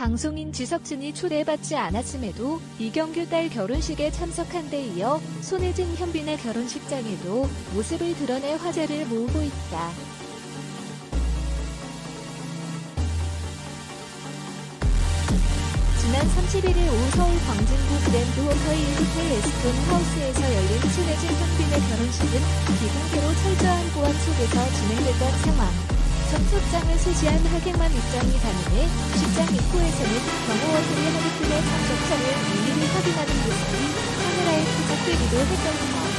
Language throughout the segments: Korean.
방송인 지석진이 초대받지 않았음에도 이경규 딸 결혼식에 참석한 데 이어 손혜진 현빈의 결혼식장에도 모습을 드러내 화제를 모으고 있다. 지난 31일 오후 서울 광진구 그랜드 호텔 1호텔 에스톤 하우스에서 열린 손혜진 현빈의 결혼식은 비공개로 철저한 보안 속에서 진행됐던 상황. 전투장을 소지한 하객만 입장이 가능해 식장 입구에서는 경호원들이 하객들의 참석처를 일일이 확인하는 모습이 카메라에 포착되기도 했던 것.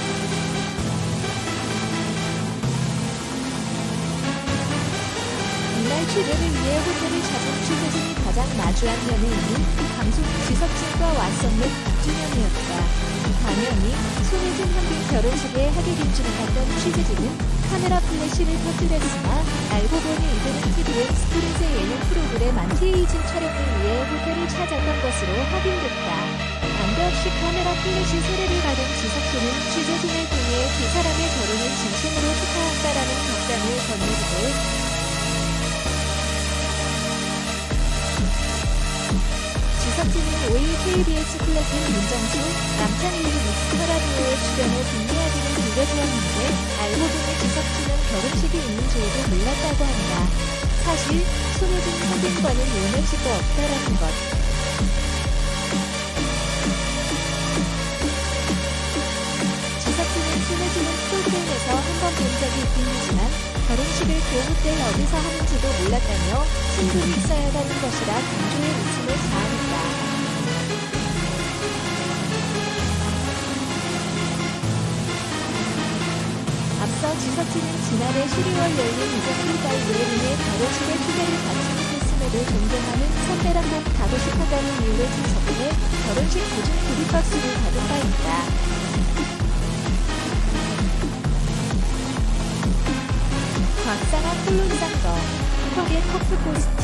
이날 취재를 위해 호텔을 찾은 취재진이 가장 마주한 연예인이 방송 지석진과 왓썸의 박준현이었다. 당연히 손예진 현빈 결혼식에 줄 알았던 취재진은 카메라 플래시를 터뜨렸으나 알고 보니 이들은 TVN 스크린세 예능 프로그램 안티에이징 촬영을 위해 호텔을 찾았던 것으로 확인됐다. 난데없이 카메라 플래시 세례를 받은 지석진은 취재진을 통해 두 사람의 결혼을 진심으로 축하한다라는 답장을 건네기도 지석진은 5일 KBS 플래툰 윤정수, 남창희 미스터 라디오에 출연해 뒷이야기를 들려주었는데 알고 보니 지석진은 결혼식이 있는 줄도 몰랐다고 한다. 사실 손예진 선배과는 연연식도 없다라는 것. 지석진은 손예진은 프로그램에서 한 번 본 적이 있긴 하지만 결혼식을 그 호텔 어디서 하는지도 몰랐다며 친분이 있어야 하는 것이라 강조의 서 지석진은 지난해 12월 열린 딸 예린의 결혼식에 초대를 받지 못했음에도 존경하는 선배랑 꼭 가고 싶었다는 이유로 출석해 결혼식 도중 구비박스를 받은 바 있다. 곽상한 홀론상거 턱의 커플 포스트